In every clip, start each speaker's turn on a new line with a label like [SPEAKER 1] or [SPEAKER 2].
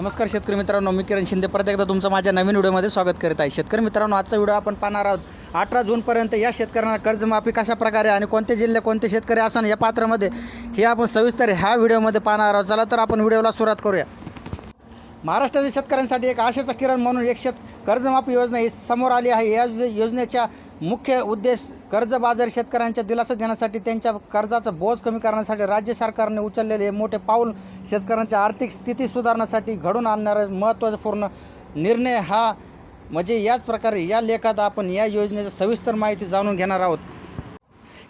[SPEAKER 1] नमस्कार शेतकरी मित्रांनो मी किरण शिंदे. परत एकदा तुमचं माझ्या नवीन व्हिडिओमध्ये स्वागत करीत आहे. शेतकरी मित्रांनो आजचा व्हिडिओ आपण पाहणार आहोत. अठरा जूनपर्यंत या शेतकऱ्यांना कर्जमाफी कशा प्रकारे आणि कोणते जिल्हे कोणते शेतकरी असन या पात्रामध्ये हे आपण सविस्तर ह्या व्हिडिओमध्ये पाहणार आहोत. चला तर आपण व्हिडिओला सुरुवात करूया. महाराष्ट्रातील शेतकऱ्यांसाठी एक आशेचा किरण म्हणून एक शेत कर्जमाफी योजना ही समोर आली आहे. या योजनेच्या मुख्य उद्देश कर्जबाजारी शेतकऱ्यांच्या दिलासा देण्यासाठी त्यांच्या कर्जाचा बोज कमी करण्यासाठी राज्य सरकारने उचललेले हे मोठे पाऊल शेतकऱ्यांच्या आर्थिक स्थिती सुधारण्यासाठी घडून आणणारा महत्त्वपूर्ण निर्णय हा. म्हणजे याच प्रकारे या लेखात आपण या योजनेची सविस्तर माहिती जाणून घेणार आहोत.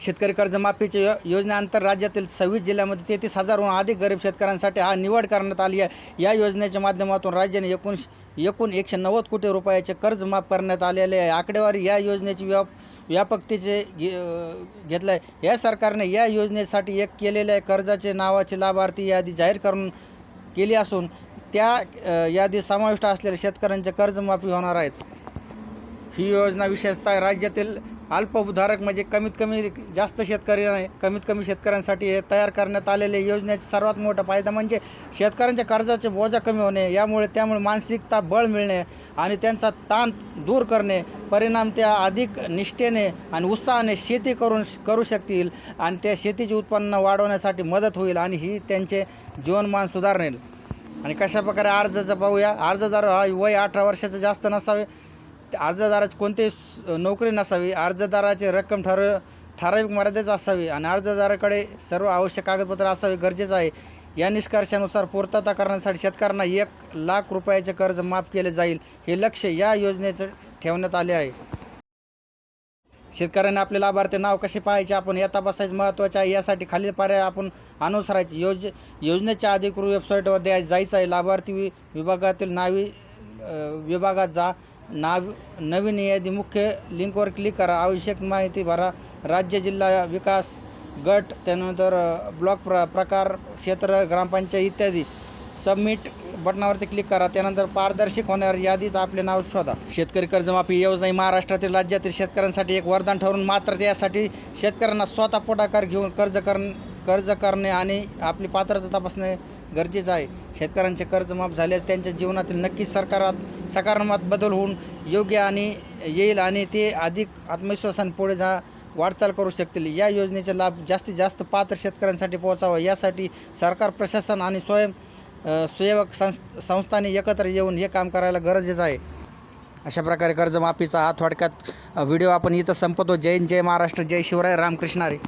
[SPEAKER 1] शेतकरी कर्जमाफीच्या यो योजनेअंतर राज्यातील सव्वीस जिल्ह्यामध्ये तेहतीस हजारहून अधिक गरीब शेतकऱ्यांसाठी हा निवड करण्यात आली आहे. या योजनेच्या माध्यमातून राज्याने एकूण एकूण एकशे नव्वद कोटी रुपयाचे कर्ज माफ करण्यात आलेले आहे. आकडेवारी या योजनेची व्याप व्यापकतेचे घे घेतलं आहे या सरकारने या योजनेसाठी एक केलेल्या कर्जाचे नावाचे लाभार्थी यादी जाहीर करून केली असून त्या यादी यादीत समाविष्ट असलेल्या शेतकऱ्यांचे कर्जमाफी होणार आहेत ही योजना विशेषतः राज्यातील अल्पभूधारक म्हणजे कमीत कमी जास्त शेतकरी नाही कमीत कमी शेतकऱ्यांसाठी हे तयार करण्यात आलेले योजनेचा सर्वात मोठा फायदा म्हणजे शेतकऱ्यांच्या कर्जाचे बोजा कमी होणे यामुळे त्यामुळे मानसिकता बळ मिळणे आणि त्यांचा ताण दूर करणे परिणाम त्या अधिक निष्ठेने आणि उत्साहाने शेती करून करू शकतील आणि त्या शेतीचे उत्पन्न वाढवण्यासाठी मदत होईल आणि ही त्यांचे जीवनमान सुधारणेल आणि कशा प्रकारे अर्जाचं पाहूया अर्जदार हा वय अठरा वर्षाचं जास्त नसावे अर्जदाराची कोणतीही नोकरी नसावी अर्जदाराची रक्कम ठरव ठराविक मर्यादेच असावी आणि अर्जदाराकडे सर्व आवश्यक कागदपत्र असावे गरजेचं आहे. या निष्कर्षानुसार पूर्तता करण्यासाठी शेतकऱ्यांना एक लाख रुपयाचे कर्ज माफ केले जाईल हे लक्ष या योजनेचं ठेवण्यात आले आहे. शेतकऱ्यांना आपले लाभार्थी नाव कसे पाहायचे? आपण या तपासायचे महत्त्वाचे आहे. यासाठी खालील पर्याय आपण अनुसरायचे. योज योजनेच्या अधिकृत वेबसाईटवर द्याय जायचं आहे. लाभार्थी वि विभागातील नावी विभागात जा. नाव नवीन यादी मुख्य लिंकवर क्लिक करा. आवश्यक माहिती भरा. राज्य जिल्हा विकास गट त्यानंतर ब्लॉक प्र प्रकार क्षेत्र ग्रामपंचायत इत्यादी. सबमिट बटनावरती क्लिक करा. त्यानंतर पारदर्शक होणार यादीत आपले नाव शोधा. शेतकरी कर्जमाफी योजना ही महाराष्ट्रातील राज्यातील शेतकऱ्यांसाठी एक वरदान ठरून मात्र त्यासाठी शेतकऱ्यांना स्वतः पुढाकार घेऊन कर्ज करण कर्ज करणे आणि आपली पात्रता तपासणे गरजेचं आहे. शेतकऱ्यांचे कर्ज माफ झाल्यास त्यांच्या जीवनातील नक्कीच सरकारात सकारात्मक बदल होऊन योग्य आणि येईल आणि ते अधिक आत्मविश्वासाने पुढे जा वाटचाल करू शकतील. या योजनेचा लाभ जास्तीत जास्त पात्र शेतकऱ्यांसाठी पोहोचावा. यासाठी सरकार प्रशासन आणि स्वयं सेवक संस् संस्थांनी एकत्र येऊन हे काम करायला गरजेचं आहे. अशा प्रकारे कर्जमाफीचा हा थोडक्यात व्हिडिओ आपण इथं संपतो. जय हिंद, जय महाराष्ट्र जय शिवराय रामकृष्णारे